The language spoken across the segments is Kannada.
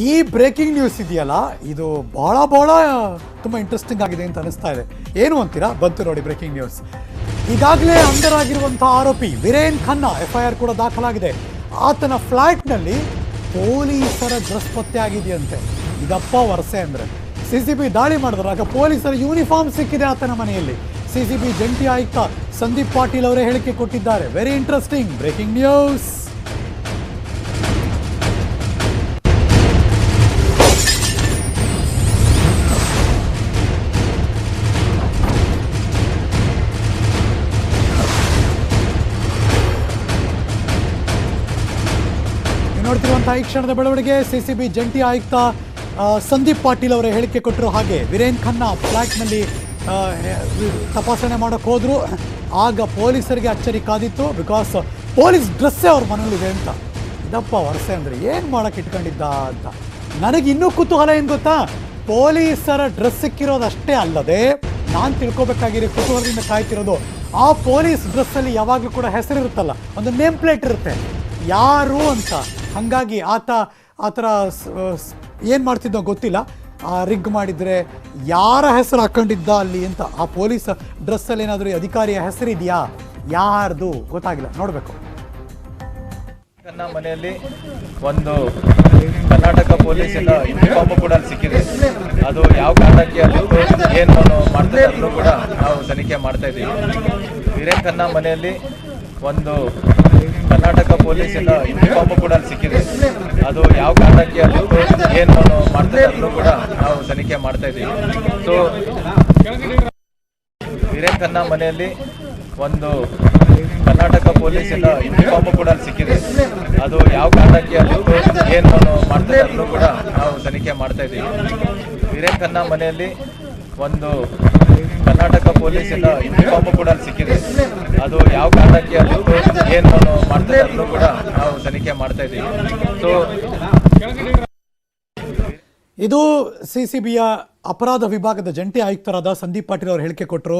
ಈ ಬ್ರೇಕಿಂಗ್ ನ್ಯೂಸ್ ಇದೆಯಲ್ಲ, ಇದು ಬಹಳ ಬಹಳ ತುಂಬ ಇಂಟ್ರೆಸ್ಟಿಂಗ್ ಆಗಿದೆ ಅಂತ ಅನಿಸ್ತಾ ಇದೆ. ಏನು ಅಂತೀರಾ? ಬಂತು ನೋಡಿ ಬ್ರೇಕಿಂಗ್ ನ್ಯೂಸ್ ಈಗಾಗಲೇ ಅಂಡರ್ ಆಗಿರುವಂತಹ ಆರೋಪಿ Viren Khanna F I R ಕೂಡ ದಾಖಲಾಗಿದೆ. ಆತನ ಫ್ಲ್ಯಾಟ್ನಲ್ಲಿ ಪೊಲೀಸರ ಡ್ರೆಸ್ ಪತ್ತೆ ಆಗಿದೆಯಂತೆ. ಇದಪ್ಪ ವರಸೆ ಅಂದರೆ. ಸಿ ಸಿ ಬಿ ದಾಳಿ ಮಾಡಿದ್ರಾಗ ಪೊಲೀಸರ ಯೂನಿಫಾರ್ಮ್ ಸಿಕ್ಕಿದೆ ಆತನ ಮನೆಯಲ್ಲಿ. ಸಿ ಸಿ ಬಿ ಜಂಟಿ ಆಯುಕ್ತ ಸಂದೀಪ್ ಪಾಟೀಲ್ ಅವರೇ ಹೇಳಿಕೆ ಕೊಟ್ಟಿದ್ದಾರೆ. ವೆರಿ ಇಂಟ್ರೆಸ್ಟಿಂಗ್ ಬ್ರೇಕಿಂಗ್ ನ್ಯೂಸ್ ನೋಡ್ತಿರುವಂತಹ ಈ ಕ್ಷಣದ ಬೆಳವಣಿಗೆ ಸಿಸಿಬಿ ಜಂಟಿ ಆಯುಕ್ತ ಸಂದೀಪ್ ಪಾಟೀಲ್ ಅವರ ಹೇಳಿಕೆ ಕೊಟ್ಟರು ಹಾಗೆ. ವೀರೇನ್ ಖನ್ನಾ ಫ್ಲ್ಯಾಟ್ನಲ್ಲಿ ತಪಾಸಣೆ ಮಾಡೋಕೆ ಹೋದ್ರು. ಆಗ ಪೊಲೀಸರಿಗೆ ಅಚ್ಚರಿ ಕಾದಿತ್ತು. ಬಿಕಾಸ್ ಪೊಲೀಸ್ ಡ್ರೆಸ್ಸೇ ಅವ್ರ ಮನೇಲಿದೆ ಅಂತ. ಇದಪ್ಪ ವರಸೆ ಅಂದರೆ ಏನು ಮಾಡಕ್ಕೆ ಇಟ್ಕೊಂಡಿದ್ದ ಅಂತ. ನನಗೆ ಇನ್ನೂ ಕುತೂಹಲ ಏನು ಗೊತ್ತಾ? ಪೊಲೀಸರ ಡ್ರೆಸ್ ಸಿಕ್ಕಿರೋದಷ್ಟೇ ಅಲ್ಲದೆ, ನಾನು ತಿಳ್ಕೊಬೇಕಾಗಿರಿ ಕುತೂಹಲದಿಂದ ಕಾಯ್ತಿರೋದು, ಆ ಪೊಲೀಸ್ ಡ್ರೆಸ್ಸಲ್ಲಿ ಯಾವಾಗಲೂ ಕೂಡ ಹೆಸರಿರುತ್ತಲ್ಲ, ಒಂದು ನೇಮ್ ಪ್ಲೇಟ್ ಇರುತ್ತೆ. ಯಾರು ಅಂತ. ಹಾಗಾಗಿ ಆತ, ಆ ಥರ ಏನು ಮಾಡ್ತಿದ್ದೋ ಗೊತ್ತಿಲ್ಲ. ಆ ರಿಗ್ ಮಾಡಿದರೆ ಯಾರ ಹೆಸರು ಹಾಕ್ಕೊಂಡಿದ್ದ ಅಲ್ಲಿ ಅಂತ. ಆ ಪೊಲೀಸ್ ಡ್ರೆಸ್ಸಲ್ಲಿ ಏನಾದರೂ ಅಧಿಕಾರಿಯ ಹೆಸರಿದೆಯಾ? ಯಾರ್ದು? ಗೊತ್ತಾಗಿಲ್ಲ. ನೋಡಬೇಕು. ನನ್ನ ಮನೆಯಲ್ಲಿ ಒಂದು ಕರ್ನಾಟಕ ಪೊಲೀಸಿನ ಯೂನಿಫಾರ್ಮ್ ಕೂಡ ಸಿಕ್ಕಿದೆ. ಅದು ಯಾವ ಕಾರಣಕ್ಕೆ ಏನು ಮಾಡ್ತಾರೆ ಅದನ್ನು ಕೂಡ ನಾವು ತನಿಖೆ ಮಾಡ್ತಾ ಇದ್ದೀವಿ. ವೀರೇನ್ ಮನೆಯಲ್ಲಿ ಒಂದು ಕರ್ನಾಟಕ ಪೊಲೀಸಿನ ಯೂನಿಫಾರ್ಮ್ ಕೂಡ ಸಿಕ್ಕಿದೆ. ಅದು ಯಾವ ಕಾರಣಕ್ಕೆ ಅಲ್ಲಿತ್ತು ಏನು ಮಾಡ್ತಾ ಅದನ್ನು ಕೂಡ ನಾವು ತನಿಖೆ ಮಾಡ್ತಾ ಇದ್ದೀವಿ. ಸೊ ವಿರೇಕನ್ನ ಮನೆಯಲ್ಲಿ ಒಂದು ಕರ್ನಾಟಕ ಪೊಲೀಸಿನ ಯೂನಿಫಾರ್ಮ್ ಕೂಡ ಸಿಕ್ಕಿದೆ. ಅದು ಯಾವ ಕಾರಣಕ್ಕೆ ಅಲ್ಲಿತ್ತು ಏನು ಮಾಡ್ತಾ ಅದನ್ನು ಕೂಡ ನಾವು ತನಿಖೆ ಮಾಡ್ತಾ ಇದ್ದೀವಿ. ವಿರೇಕನ್ನ ಮನೆಯಲ್ಲಿ ಒಂದು ಕರ್ನಾಟಕ ಪೊಲೀಸಿನ ಯೂನಿಫಾರ್ಮ್ ಕೂಡ ಸಿಕ್ಕಿದೆ. ಅದು ಯಾವ ಕಾರಣಕ್ಕೆ ಅದು ಏನು ಮಾಡ್ತಾರೆ ಕೂಡ ನಾವು ತನಿಖೆ ಮಾಡ್ತಾ ಇದ್ದೀವಿ ಸೊ ಇದು ಸಿ ಸಿ ಬಿಯ ಅಪರಾಧ ವಿಭಾಗದ ಜಂಟಿ ಆಯುಕ್ತರಾದ ಸಂದೀಪ್ ಪಾಟೀಲ್ ಅವರು ಹೇಳಿಕೆ ಕೊಟ್ಟರು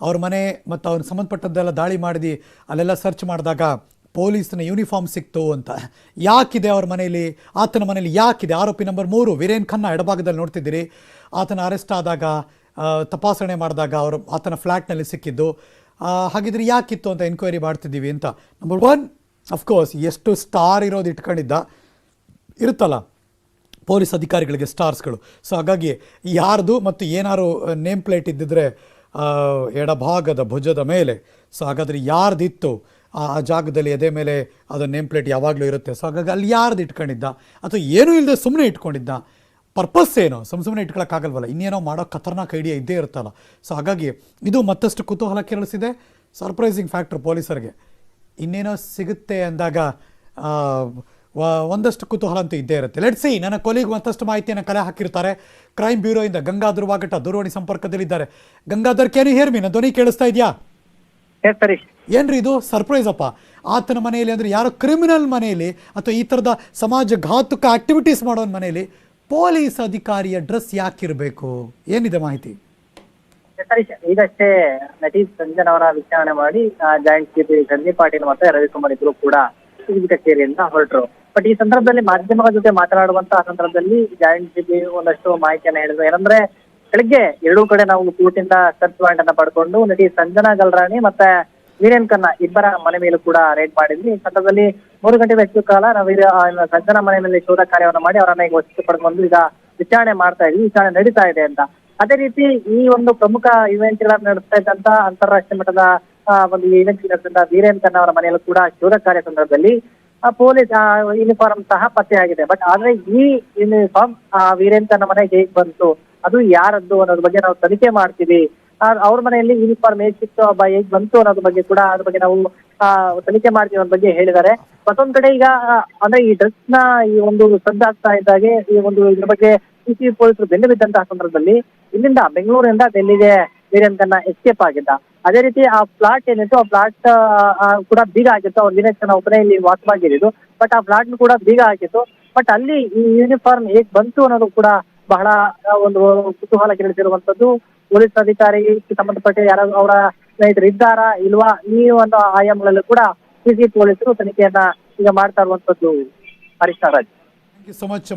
ಅವ್ರ ಮನೆ ಮತ್ತು ಅವ್ರಿಗೆ ಸಂಬಂಧಪಟ್ಟದ್ದೆಲ್ಲ ದಾಳಿ ಮಾಡಿದಿ, ಅಲ್ಲೆಲ್ಲ ಸರ್ಚ್ ಮಾಡಿದಾಗ ಪೊಲೀಸ್ನ ಯೂನಿಫಾರ್ಮ್ ಸಿಕ್ತು ಅಂತ. ಯಾಕಿದೆ ಅವ್ರ ಮನೆಯಲ್ಲಿ? ಆತನ ಮನೆಯಲ್ಲಿ ಯಾಕಿದೆ? ಆರೋಪಿ ನಂಬರ್ ಮೂರು, ವೀರೇನ್ ಖನ್ನಾ ಎಡಭಾಗದಲ್ಲಿ ನೋಡ್ತಿದ್ದೀರಿ. ಆತನ ಅರೆಸ್ಟ್ ಆದಾಗ ತಪಾಸಣೆ ಮಾಡಿದಾಗ ಅವರು ಆತನ ಫ್ಲ್ಯಾಟ್ನಲ್ಲಿ ಸಿಕ್ಕಿದ್ದು. ಹಾಗಿದ್ರೆ ಯಾಕಿತ್ತು ಅಂತ ಎನ್ಕ್ವೈರಿ ಮಾಡ್ತಿದ್ದೀವಿ ಅಂತ. ನಂಬರ್ ಒನ್ ಅಫ್ಕೋರ್ಸ್ ಎಷ್ಟು ಸ್ಟಾರ್ ಇರೋದು ಇಟ್ಕೊಂಡಿದ್ದ. ಇರುತ್ತಲ್ಲ, ಪೊಲೀಸ್ ಅಧಿಕಾರಿಗಳಿಗೆ ಸ್ಟಾರ್ಸ್ಗಳು ಸೊ ಹಾಗಾಗಿ ಯಾರ್ದು ಮತ್ತು ಏನಾರು ನೇಮ್ ಪ್ಲೇಟ್ ಇದ್ದಿದ್ರೆ ಎಡಭಾಗದ ಭುಜದ ಮೇಲೆ. ಸೊ ಹಾಗಾದರೆ ಯಾರ್ದಿತ್ತು? ಆ ಜಾಗದಲ್ಲಿ ಎದೆ ಮೇಲೆ ಅದು ನೇಮ್ ಪ್ಲೇಟ್ ಯಾವಾಗಲೂ ಇರುತ್ತೆ. ಸೊ ಹಾಗಾಗಿ ಅಲ್ಲಿ ಯಾರ್ದು ಇಟ್ಕೊಂಡಿದ್ದ? ಅಥವಾ ಏನೂ ಇಲ್ಲದೆ ಸುಮ್ಮನೆ ಇಟ್ಕೊಂಡಿದ್ದ? ಪರ್ಪಸ್ ಏನು? ಸುಮ್ಮ ಸುಮ್ಮನೆ ಇಟ್ಕೊಳ್ಳೋಕ್ಕಾಗಲ್ವಲ್ಲ ಇನ್ನೇನೋ ಮಾಡೋ ಖತರ್ನಾಕ್ ಐಡಿಯಾ ಇದ್ದೇ ಇರುತ್ತಲ್ಲ. ಸೊ ಹಾಗಾಗಿ ಇದು ಮತ್ತಷ್ಟು ಕುತೂಹಲ ಕೆರಳಿಸಿದೆ ಸರ್ಪ್ರೈಸಿಂಗ್ ಫ್ಯಾಕ್ಟ್ರ್ ಪೊಲೀಸರಿಗೆ. ಇನ್ನೇನೋ ಸಿಗುತ್ತೆ ಅಂದಾಗ ಒಂದಷ್ಟು ಕುತೂಹಲ ಅಂತೂ ಇದ್ದೇ ಇರುತ್ತೆ. ಲೆಟ್ ಸಿ ನನ್ನ ಕೊಲಿಗೆ ಮತ್ತಷ್ಟು ಮಾಹಿತಿಯನ್ನು ಕಲೆ ಹಾಕಿರ್ತಾರೆ. ಕ್ರೈಮ್ ಬ್ಯೂರೋಯಿಂದ ಗಂಗಾಧರ್ ವಾಗಟ ದೂರವಾಣಿ ಸಂಪರ್ಕದಲ್ಲಿದ್ದಾರೆ. ಗಂಗಾಧರ್ ಕ್ಯಾನ್ ಹೇರ್ ಮೀ ನನ್ನ ಧ್ವನಿ ಕೇಳಿಸ್ತಾ ಇದೆಯಾ? ಸರೀಶ್ ಏನ್ರಿ ಇದು? ಸರ್ಪ್ರೈಸ್ ಅಪ್ಪ. ಆತನ ಮನೆಯಲ್ಲಿ ಅಂದ್ರೆ ಯಾರೋ ಕ್ರಿಮಿನಲ್ ಮನೆಯಲ್ಲಿ ಅಥವಾ ಈ ತರದ ಸಮಾಜ ಘಾತುಕ ಆಕ್ಟಿವಿಟೀಸ್ ಮಾಡೋನ್ ಮನೆಯಲ್ಲಿ ಪೊಲೀಸ್ ಅಧಿಕಾರಿಯ ಡ್ರೆಸ್ ಯಾಕಿರಬೇಕು? ಏನಿದೆ ಮಾಹಿತಿ? ಈಗಷ್ಟೇ ನಟಿ ಸಂಜನ್ ಅವರ ವಿಚಾರಣೆ ಮಾಡಿ ಜಾಯಿಂಟ್ ಸಿಪಿ ಸಂಜಯ್ ಪಾಟೀಲ್ ಮತ್ತೆ ರವಿಕುಮಾರ್ ಇಬ್ರು ಕೂಡ ಸಿಬಿ ಕಚೇರಿಯಿಂದ ಹೊರಟರು. ಬಟ್ ಈ ಸಂದರ್ಭದಲ್ಲಿ ಮಾಧ್ಯಮಗಳ ಜೊತೆ ಮಾತನಾಡುವಂತ ಸಂದರ್ಭದಲ್ಲಿ ಜಾಯಿಂಟ್ ಸಿಪಿ ಒಂದಷ್ಟು ಮಾಹಿತಿಯನ್ನ ಹೇಳಿದ್ರು. ಏನಂದ್ರೆ ಬೆಳಿಗ್ಗೆ ಎರಡೂ ಕಡೆ ನಾವು ಕೂಟಿಂದ ಸರ್ಚ್ ವಾರೆಂಟ್ ಅನ್ನ ಪಡ್ಕೊಂಡು ನಟಿ ಸಂಜನಾ ಗಲ್ರಾಣಿ ಮತ್ತೆ ವೀರೇನ್ ಖನ್ನಾ ಇಬ್ಬರ ಮನೆ ಮೇಲೂ ಕೂಡ ರೇಡ್ ಮಾಡಿದ್ವಿ. ಈ ಸಂದರ್ಭದಲ್ಲಿ ಮೂರು ಗಂಟೆ ಹೆಚ್ಚು ಕಾಲ ನಾವು ಸಂಜನಾ ಮನೆ ಮೇಲೆ ಶೋಧ ಕಾರ್ಯವನ್ನು ಮಾಡಿ ಅವರನ್ನ ಈಗ ವಶಕ್ಕೆ ಪಡ್ಕೊಂಡು ಈಗ ವಿಚಾರಣೆ ಮಾಡ್ತಾ ಇದ್ವಿ. ವಿಚಾರಣೆ ನಡೀತಾ ಇದೆ ಅಂತ. ಅದೇ ರೀತಿ ಈ ಒಂದು ಪ್ರಮುಖ ಇವೆಂಟ್ ಗಳನ್ನ ನಡೆಸ್ತಾ ಇದ್ದಂತ ಅಂತಾರಾಷ್ಟ್ರೀಯ ಮಟ್ಟದ ಒಂದು ಇವೆಂಟ್ ನಡೆಸಿದ ವೀರೇನ್ ಖನ್ನಾ ಅವರ ಮನೆಯಲ್ಲೂ ಕೂಡ ಶೋಧ ಕಾರ್ಯ ಸಂದರ್ಭದಲ್ಲಿ ಪೊಲೀಸ್ ಯೂನಿಫಾರ್ಮ್ ಸಹ ಪತ್ತೆಯಾಗಿದೆ. ಬಟ್ ಆದ್ರೆ ಈ ಯೂನಿಫಾರ್ಮ್ ವೀರೇನ್ ಖನ್ನಾ ಮನೆಗೆ ಹೇಗ್ ಬಂತು? ಅದು ಯಾರದ್ದು ಅನ್ನೋದ್ರ ಬಗ್ಗೆ ನಾವು ತನಿಖೆ ಮಾಡ್ತೀವಿ. ಅವ್ರ ಮನೆಯಲ್ಲಿ ಯೂನಿಫಾರ್ಮ್ ಹೇಗ್ ಸಿಕ್ತು ಹೇಗ್ ಬಂತು ಅನ್ನೋದ್ರ ಬಗ್ಗೆ ಕೂಡ ಅದ್ರ ಬಗ್ಗೆ ನಾವು ತನಿಖೆ ಮಾಡ್ತೀವಿ ಅನ್ನೋದ್ರ ಬಗ್ಗೆ ಹೇಳಿದ್ದಾರೆ. ಮತ್ತೊಂದ್ ಕಡೆ ಈಗ ಅಂದ್ರೆ ಈ ಡ್ರೆಸ್ನ ಈ ಒಂದು ಸದ್ದಾಗ್ತಾ ಇದ್ದಾಗೆ ಈ ಒಂದು ಇದ್ರ ಬಗ್ಗೆ ಸಿಸಿ ಪೊಲೀಸರು ಬೆನ್ನು ಬಿದ್ದಂತಹ ಸಂದರ್ಭದಲ್ಲಿ ಇಲ್ಲಿಂದ ಬೆಂಗಳೂರಿನಿಂದ ಡೆಲ್ಲಿಗೆ ಅಂತ ಎಸ್ಕೇಪ್ ಆಗಿದ್ದ. ಅದೇ ರೀತಿ ಆ ಫ್ಲಾಟ್ ಏನಿತ್ತು, ಆ ಫ್ಲಾಟ್ ಕೂಡ ಬೀಗ ಆಗಿತ್ತು ಅವ್ರ ಖನ್ನಾ ಒಬ್ಬನೇ ಇಲ್ಲಿ ವಾಸವಾಗಿದ್ದು ಬಟ್ ಆ ಫ್ಲಾಟ್ ಕೂಡ ಬೀಗ ಆಗಿತ್ತು ಬಟ್ ಅಲ್ಲಿ ಈ ಯೂನಿಫಾರ್ಮ್ ಹೇಗ್ ಬಂತು ಅನ್ನೋದು ಕೂಡ ಬಹಳ ಒಂದು ಕುತೂಹಲ ಕೆರಳಿಸಿರುವಂತದ್ದು ಪೊಲೀಸ್ ಅಧಿಕಾರಿಗೆ ಸಂಬಂಧಪಟ್ಟ ಯಾರು ಅವರ ಸ್ನೇಹಿತರು ಇದ್ದಾರಾ ಇಲ್ವಾ ಈ ಒಂದು ಆಯಾಮಗಳಲ್ಲೂ ಕೂಡ ಸಿಸಿ ಪೊಲೀಸರು ತನಿಖೆಯನ್ನ ಈಗ ಮಾಡ್ತಾ ಇರುವಂತದ್ದು ಹರೀಶ್ ನಾಗರಾಜ್ ಸೊ ಮಚ್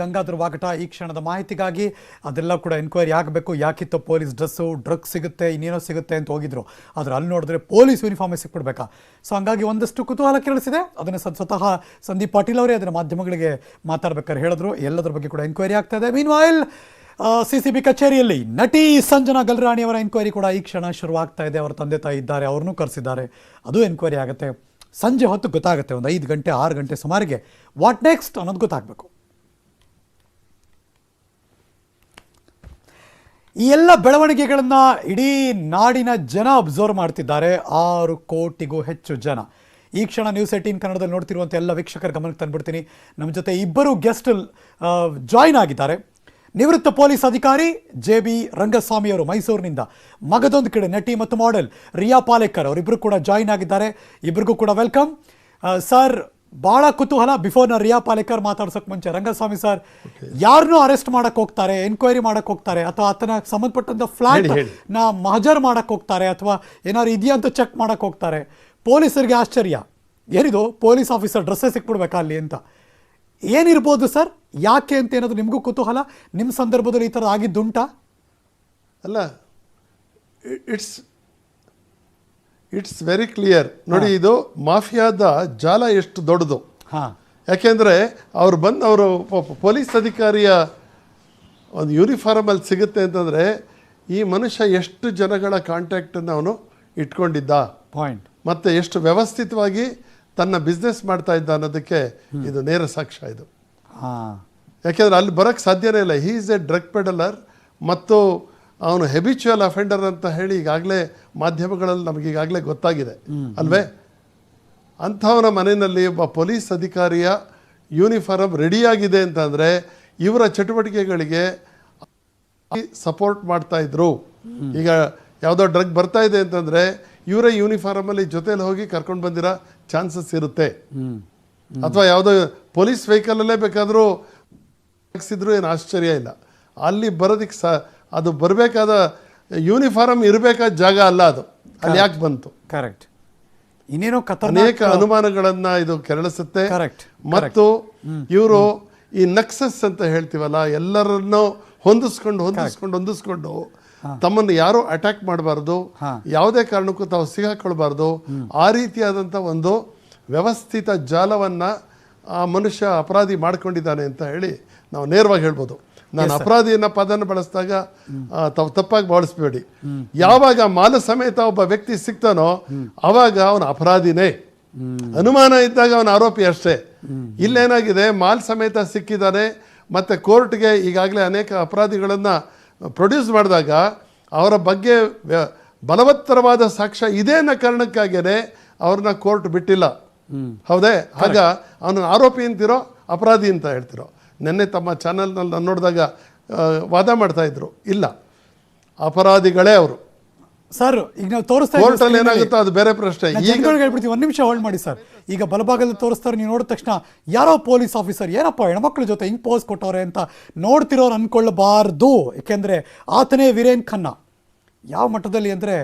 ಗಂಗಾಧರ್ ವಾಗಟ ಈ ಕ್ಷಣದ ಮಾಹಿತಿಗಾಗಿ. ಅದೆಲ್ಲ ಕೂಡ ಎನ್ಕ್ವೈರಿ ಆಗಬೇಕು. ಯಾಕಿತ್ತು ಪೊಲೀಸ್ ಡ್ರೆಸ್ಸು ಡ್ರಗ್ಸ್ ಸಿಗುತ್ತೆ, ಇನ್ನೇನೋ ಸಿಗುತ್ತೆ ಅಂತ ಹೋಗಿದ್ರು. ಆದರೆ ಅಲ್ಲಿ ನೋಡಿದ್ರೆ ಪೊಲೀಸ್ ಯೂನಿಫಾರ್ಮೇ ಸಿಕ್ಬಿಡ್ಬೇಕಾ? ಸೊ ಹಂಗಾಗಿ ಒಂದಷ್ಟು ಕುತೂಹಲ ಕೇಳಿಸಿದೆ. ಅದನ್ನು ಸ್ವತಃ ಸಂದೀಪ್ ಪಾಟೀಲ್ ಅವರೇ ಅದನ್ನು ಮಾಧ್ಯಮಗಳಿಗೆ ಮಾತಾಡ್ಬೇಕಾದ್ರೆ ಹೇಳಿದ್ರು. ಎಲ್ಲದರ ಬಗ್ಗೆ ಕೂಡ ಎನ್ಕ್ವೈರಿ ಆಗ್ತಾ ಇದೆ. ಮೀನ್ ಸಿ ಸಿ ಬಿ ಕಚೇರಿಯಲ್ಲಿ ನಟಿ ಸಂಜನಾ ಗಲ್ರಾಣಿ ಅವರ ಎನ್ಕ್ವೈರಿ ಕೂಡ ಈ ಕ್ಷಣ ಶುರುವಾಗ್ತಾ ಇದೆ. ಅವರ ತಂದೆ ತಾಯಿ ಇದ್ದಾರೆ. ಅವ್ರನ್ನೂ ಕರೆಸಿದ್ದಾರೆ. ಅದು ಎನ್ಕ್ವೈರಿ ಆಗುತ್ತೆ. ಸಂಜೆ ಹೊತ್ತು ಗೊತ್ತಾಗುತ್ತೆ, ಒಂದು ಐದು ಗಂಟೆ, ಆರು ಗಂಟೆ ಸುಮಾರಿಗೆ. ವಾಟ್ ನೆಕ್ಸ್ಟ್ ಅನ್ನೋದು ಗೊತ್ತಾಗಬೇಕು. ಈ ಎಲ್ಲ ಬೆಳವಣಿಗೆಗಳನ್ನು ಇಡೀ ನಾಡಿನ ಜನ ಅಬ್ಸರ್ವ್ ಮಾಡ್ತಿದ್ದಾರೆ. ಆರು ಕೋಟಿಗೂ ಹೆಚ್ಚು ಜನ. ಈ ಕ್ಷಣ ನ್ಯೂಸ್ ಏಟೀನ್ ಕನ್ನಡದಲ್ಲಿ ನೋಡ್ತಿರುವಂಥ ಎಲ್ಲ ವೀಕ್ಷಕರ ಗಮನಕ್ಕೆ ತಂದುಬಿಡ್ತೀನಿ. ನಮ್ಮ ಜೊತೆ ಇಬ್ಬರು ಗೆಸ್ಟ್ ಜಾಯ್ನ್ ಆಗಿದ್ದಾರೆ. ನಿವೃತ್ತ ಪೊಲೀಸ್ ಅಧಿಕಾರಿ ಜೆ ಬಿ ರಂಗಸ್ವಾಮಿ ಅವರು ಮೈಸೂರಿನಿಂದ ಮಗದೊಂದು ಕಡೆ ನಟಿ ಮತ್ತು ಮಾಡೆಲ್ ರಿಯಾ ಪಾಲೇಕರ್ ಅವರಿಬ್ಬರು ಕೂಡ ಜಾಯಿನ್ ಆಗಿದ್ದಾರೆ. ಇಬ್ಬರಿಗೂ ಕೂಡ ವೆಲ್ಕಮ್. ಸರ್ ಬಹಳ ಕುತೂಹಲ. ಬಿಫೋರ್ನ ರಿಯಾ ಪಾಲೇಕರ್ ಮಾತಾಡ್ಸೋಕೆ ಮುಂಚೆ ರಂಗಸ್ವಾಮಿ ಸರ್ ಯಾರನ್ನೂ ಅರೆಸ್ಟ್ ಮಾಡಕ್ಕೆ ಹೋಗ್ತಾರೆ ಎನ್ಕ್ವೈರಿ ಮಾಡಕ್ಕೆ ಹೋಗ್ತಾರೆ ಅಥವಾ ಆತನ ಸಂಬಂಧಪಟ್ಟಂತ ಫ್ಲಾಟ್ನ ಮಹಜರ್ ಮಾಡಕ್ಕೆ ಹೋಗ್ತಾರೆ ಅಥವಾ ಏನಾದ್ರು ಇದೆಯಾ ಅಂತ ಚೆಕ್ ಮಾಡಕ್ಕೆ ಹೋಗ್ತಾರೆ. ಪೊಲೀಸರಿಗೆ ಆಶ್ಚರ್ಯ. ಏನಿದು? ಪೊಲೀಸ್ ಆಫೀಸರ್ ಡ್ರೆಸ್ಸೇ ಸಿಕ್ಬಿಡ್ಬೇಕಾ ಅಲ್ಲಿ ಅಂತ. ಏನಿರ್ಬೋದು ಸರ್? ಯಾಕೆ ಅಂತ ಏನಾದರೂ ನಿಮಗೂ ಕುತೂಹಲ? ನಿಮ್ಮ ಸಂದರ್ಭದಲ್ಲಿ ಈ ಥರ ಆಗಿದ್ದುಂಟಾ? ಅಲ್ಲ ಇಟ್ಸ್ ಇಟ್ಸ್ ವೆರಿ ಕ್ಲಿಯರ್ ನೋಡಿ ಇದು ಮಾಫಿಯಾದ ಜಾಲ ಎಷ್ಟು ದೊಡ್ಡದು. ಹಾಂ. ಯಾಕೆಂದರೆ ಅವ್ರು ಬಂದು ಅವರು ಪೊಲೀಸ್ ಅಧಿಕಾರಿಯ ಒಂದು ಯೂನಿಫಾರ್ಮಲ್ಲಿ ಸಿಗುತ್ತೆ ಅಂತಂದರೆ ಈ ಮನುಷ್ಯ ಎಷ್ಟು ಜನಗಳ ಕಾಂಟ್ಯಾಕ್ಟನ್ನು ಅವನು ಇಟ್ಕೊಂಡಿದ್ದ. ಪಾಯಿಂಟ್ ಮತ್ತು ಎಷ್ಟು ವ್ಯವಸ್ಥಿತವಾಗಿ ತನ್ನ ಬಿಸ್ನೆಸ್ ಮಾಡ್ತಾ ಇದ್ದ ಅನ್ನೋದಕ್ಕೆ ಇದು ನೇರ ಸಾಕ್ಷ್ಯ ಇದು. ಹಾ. ಯಾಕೆಂದ್ರೆ ಅಲ್ಲಿ ಬರಕ್ ಸಾಧ್ಯನೇ ಇಲ್ಲ. He is a drug peddler ಮತ್ತು ಅವನು ಹೆಬಿಚುವಲ್ ಅಫೆಂಡರ್ ಅಂತ ಹೇಳಿ ಈಗಾಗಲೇ ಮಾಧ್ಯಮಗಳಲ್ಲಿ ನಮಗೆ ಈಗಾಗಲೇ ಗೊತ್ತಾಗಿದೆ ಅಲ್ವೇ? ಅಂಥವನ ಮನೆಯಲ್ಲಿ ಒಬ್ಬ ಪೊಲೀಸ್ ಅಧಿಕಾರಿಯ ಯೂನಿಫಾರ್ಮ್ ರೆಡಿಯಾಗಿದೆ ಅಂತಂದರೆ ಇವರ ಚಟುವಟಿಕೆಗಳಿಗೆ ಸಪೋರ್ಟ್ ಮಾಡ್ತಾ ಇದ್ರು. ಈಗ ಯಾವುದೋ ಡ್ರಗ್ ಬರ್ತಾ ಇದೆ ಅಂತಂದರೆ ಇವರೇ ಯೂನಿಫಾರ್ಮಲ್ಲಿ ಜೊತೆಯಲ್ಲಿ ಹೋಗಿ ಕರ್ಕೊಂಡು ಬಂದಿರೋ? ಚಾನ್ಸಸ್ ಇರುತ್ತೆ. ಅಥವಾ ಯಾವುದೋ ಪೊಲೀಸ್ ವೆಹಿಕಲಲ್ಲೇ ಬೇಕಾದರೂ ಹಾಕ್ಸಿದ್ರು ಏನು ಆಶ್ಚರ್ಯ ಇಲ್ಲ. ಅಲ್ಲಿ ಬರೋದಕ್ಕೆ ಸ ಅದು ಬರಬೇಕಾದ ಯೂನಿಫಾರ್ಮ್ ಇರಬೇಕಾದ ಜಾಗ ಅಲ್ಲ ಅದು. ಅಲ್ಲಿ ಯಾಕೆ ಬಂತು? ಕರೆಕ್ಟ್ ಇನ್ನೇನೋ ಕಥೆ ಅನೇಕ ಅನುಮಾನಗಳನ್ನ ಇದು ಕೆರಳಿಸುತ್ತೆ. ಕರೆಕ್ಟ್ ಮತ್ತು ಇವರು ಈ ನಕ್ಸಸ್ ಅಂತ ಹೇಳ್ತೀವಲ್ಲ ಎಲ್ಲರನ್ನೂ ಹೊಂದಿಸ್ಕೊಂಡು ಹೊಂದಿಸ್ಕೊಂಡು ಹೊಂದಿಸ್ಕೊಂಡು ತಮ್ಮನ್ನು ಯಾರು ಅಟ್ಯಾಕ್ ಮಾಡಬಾರ್ದು ಯಾವುದೇ ಕಾರಣಕ್ಕೂ ತಾವು ಸಿಗಾಕೊಳ್ಬಾರ್ದು ಆ ರೀತಿಯಾದಂಥ ಒಂದು ವ್ಯವಸ್ಥಿತ ಜಾಲವನ್ನು ಆ ಮನುಷ್ಯ ಅಪರಾಧಿ ಮಾಡ್ಕೊಂಡಿದ್ದಾನೆ ಅಂತ ಹೇಳಿ ನಾವು ನೇರವಾಗಿ ಹೇಳ್ಬೋದು. ನಾನು ಅಪರಾಧಿಯನ್ನ ಪದನ ಬಳಸಿದಾಗ ತಾವು ತಪ್ಪಾಗಿ ಬಳಸ್ಬೇಡಿ ಯಾವಾಗ ಮಾಲ ಸಮೇತ ಒಬ್ಬ ವ್ಯಕ್ತಿ ಸಿಗ್ತಾನೋ ಅವಾಗ ಅವನ ಅಪರಾಧಿನೇ. ಅನುಮಾನ ಇದ್ದಾಗ ಅವನ ಆರೋಪಿ ಅಷ್ಟೇ. ಇಲ್ಲೇನಾಗಿದೆ ಮಾಲ್ ಸಮೇತ ಸಿಕ್ಕಿದ್ದಾನೆ ಮತ್ತೆ ಕೋರ್ಟ್ಗೆ ಈಗಾಗಲೇ ಅನೇಕ ಅಪರಾಧಿಗಳನ್ನು ಪ್ರೊಡ್ಯೂಸ್ ಮಾಡಿದಾಗ ಅವರ ಬಗ್ಗೆ ಬಲವತ್ತರವಾದ ಸಾಕ್ಷ್ಯ ಇದೇ ಅನ್ನೋ ಕಾರಣಕ್ಕಾಗಿಯೇ ಅವ್ರನ್ನ ಕೋರ್ಟ್ ಬಿಟ್ಟಿಲ್ಲ. ಹೌದೇ? ಆಗ ಅವನ ಆರೋಪಿ ಅಂತಿರೋ ಅಪರಾಧಿ ಅಂತ ಹೇಳ್ತಿರೋ. ನಿನ್ನೆ ತಮ್ಮ ಚಾನಲ್ನಲ್ಲಿ ನಾನು ನೋಡಿದಾಗ ವಾದ ಮಾಡ್ತಾಯಿದ್ರು ಇಲ್ಲ. ಅಪರಾಧಿಗಳೇ ಅವರು. ಸರ್ ಈಗ ನಾವು ತೋರಿಸ್ತಾ ಏನಾಗುತ್ತೆ ಅಲ್ಲಿ. ಏನಾಗುತ್ತೋ ಅದು ಬೇರೆ ಪ್ರಶ್ನೆ. ಈಗ ಜನಗಳಿಗೆ ಹೇಳ್ಬಿಡ್ತೀವಿ ಒಂದು ನಿಮಿಷ ಹೋಲ್ಡ್ ಮಾಡಿ ಸರ್ ಈಗ ಬಲಭಾಗದಲ್ಲಿ ತೋರಿಸ್ತಾರೆ ನೀವು ನೋಡಿದ ತಕ್ಷಣ ಯಾರೋ ಪೊಲೀಸ್ ಆಫೀಸರ್ ಏನಪ್ಪ ಹೆಣ್ಮಕ್ಳ ಜೊತೆ ಹಿಂಗೆ ಪೋಸ್ ಕೊಟ್ಟವ್ರೆ ಅಂತ ನೋಡ್ತಿರೋರು ಅನ್ಕೊಳ್ಳಬಾರ್ದು ಯಾಕೆಂದ್ರೆ ಆತನೇ ವೀರೇನ್ ಖನ್ನಾ. ಯಾವ ಮಟ್ಟದಲ್ಲಿ ಅಂದರೆ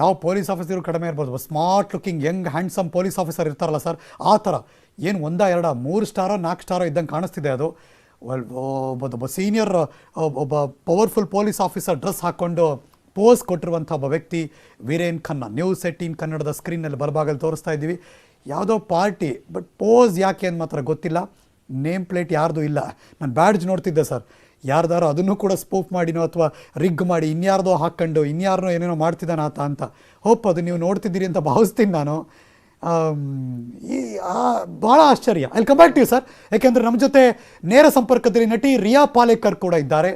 ಯಾವ ಪೊಲೀಸ್ ಆಫೀಸರು ಕಡಿಮೆ ಇರ್ಬೋದು. Smart looking young handsome police officer ಇರ್ತಾರಲ್ಲ ಸರ್ ಆ ಥರ. ಏನು ಒಂದ ಎರಡ ಮೂರು ಸ್ಟಾರೋ ನಾಲ್ಕು ಸ್ಟಾರೋ ಇದ್ದಂಗೆ ಕಾಣಿಸ್ತಿದೆ ಅದು. ಒಬ್ಬ ಸೀನಿಯರ್ ಒಬ್ಬ ಪವರ್ಫುಲ್ ಪೊಲೀಸ್ ಆಫೀಸರ್ ಡ್ರೆಸ್ ಹಾಕ್ಕೊಂಡು ಪೋಸ್ ಕೊಟ್ಟಿರುವಂಥ ಒಬ್ಬ ವ್ಯಕ್ತಿ ವೀರೇನ್ ಖನ್ನಾ. ನ್ಯೂಸ್ ಏಟೀನ್ ಕನ್ನಡದ ಸ್ಕ್ರೀನಲ್ಲಿ ಬಲಭಾಗದಲ್ಲಿ ತೋರಿಸ್ತಾ ಇದ್ದೀವಿ. ಯಾವುದೋ ಪಾರ್ಟಿ, ಬಟ್ ಪೋಸ್ ಯಾಕೆ ಅಂತ ಮಾತ್ರ ಗೊತ್ತಿಲ್ಲ. ನೇಮ್ ಪ್ಲೇಟ್ ಯಾರ್ದು ಇಲ್ಲ. ನಾನು ಬ್ಯಾಡ್ಜ್ ನೋಡ್ತಿದ್ದೆ ಸರ್. ಯಾರ್ದಾರೋ ಅದನ್ನು ಕೂಡ ಸ್ಪೂಫ್ ಮಾಡಿನೋ ಅಥವಾ ರಿಗ್ ಮಾಡಿ ಇನ್ಯಾರ್ದೋ ಹಾಕ್ಕೊಂಡು ಇನ್ಯಾರನೋ ಏನೇನೋ ಮಾಡ್ತಿದ್ದಾನ ಆತ ಅಂತ. ಹೋಪ್ ಅದು ನೀವು ನೋಡ್ತಿದ್ದೀರಿ ಅಂತ ಭಾವಿಸ್ತೀನಿ ನಾನು. ಈ ಭಾಳ ಆಶ್ಚರ್ಯ. ಅಲ್ಲಿ ಕಮ್ ಬ್ಯಾಕ್ ಟು ಸರ್ ಯಾಕೆಂದರೆ ನಮ್ಮ ಜೊತೆ ನೇರ ಸಂಪರ್ಕದಲ್ಲಿ ನಟಿ ರಿಯಾ ಪಾಲೇಕರ್ ಕೂಡ ಇದ್ದಾರೆ.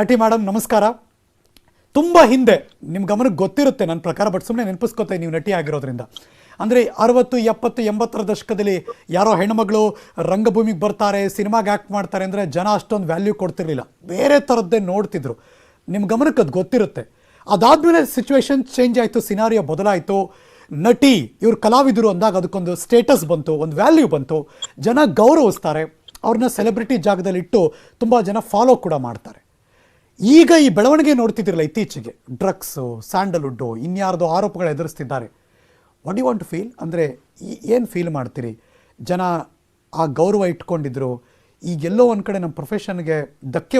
ನಟಿ ಮೇಡಮ್ ನಮಸ್ಕಾರ. ತುಂಬ ಹಿಂದೆ. ನಿಮ್ಮ ಗಮನಕ್ಕೆ ಗೊತ್ತಿರುತ್ತೆ ನನ್ನ ಪ್ರಕಾರ ಬಟ್ ಸುಮ್ಮನೆ ನೆನಪಿಸ್ಕೊತೆ ನೀವು ನಟಿ ಆಗಿರೋದ್ರಿಂದ. ಅಂದರೆ ಅರವತ್ತು, ಎಪ್ಪತ್ತು, ಎಂಬತ್ತರ ದಶಕದಲ್ಲಿ ಯಾರೋ ಹೆಣ್ಮಗಳು ರಂಗಭೂಮಿಗೆ ಬರ್ತಾರೆ, ಸಿನಿಮಾಗೆ ಆ್ಯಕ್ಟ್ ಮಾಡ್ತಾರೆ ಅಂದರೆ ಜನ ಅಷ್ಟೊಂದು ವ್ಯಾಲ್ಯೂ ಕೊಡ್ತಿರಲಿಲ್ಲ. ಬೇರೆ ಥರದ್ದೇ ನೋಡ್ತಿದ್ರು. ನಿಮ್ಮ ಗಮನಕ್ಕೆ ಅದು ಗೊತ್ತಿರುತ್ತೆ. ಅದಾದಮೇಲೆ ಸಿಚುವೇಶನ್ ಚೇಂಜ್ ಆಯಿತು, ಸಿನಾರಿಯೋ ಬದಲಾಯಿತು. ನಟಿ, ಇವರು ಕಲಾವಿದರು ಅಂದಾಗ ಅದಕ್ಕೊಂದು ಸ್ಟೇಟಸ್ ಬಂತು, ಒಂದು ವ್ಯಾಲ್ಯೂ ಬಂತು. ಜನ ಗೌರವಿಸ್ತಾರೆ. ಅವ್ರನ್ನ ಸೆಲೆಬ್ರಿಟಿ ಜಾಗದಲ್ಲಿ ಇಟ್ಟು ತುಂಬ ಜನ ಫಾಲೋ ಕೂಡ ಮಾಡ್ತಾರೆ. ಈಗ ಈ ಬೆಳವಣಿಗೆ ನೋಡ್ತಿದ್ದಿರಲ್ಲ ಇತ್ತೀಚೆಗೆ. ಡ್ರಗ್ಸು ಸ್ಯಾಂಡಲ್ವುಡ್ಡು ಇನ್ಯಾರ್ದು ಆರೋಪಗಳು ಎದುರಿಸ್ತಿದ್ದಾರೆ. What you want to feel ಅಂದರೆ ಏನು ಫೀಲ್ ಮಾಡ್ತೀರಿ? ಜನ ಆ ಗೌರವ ಇಟ್ಕೊಂಡಿದ್ರು. ಈಗೆಲ್ಲೋ ಒಂದು ಕಡೆ ನಮ್ಮ ಪ್ರೊಫೆಷನ್ಗೆ ಧಕ್ಕೆ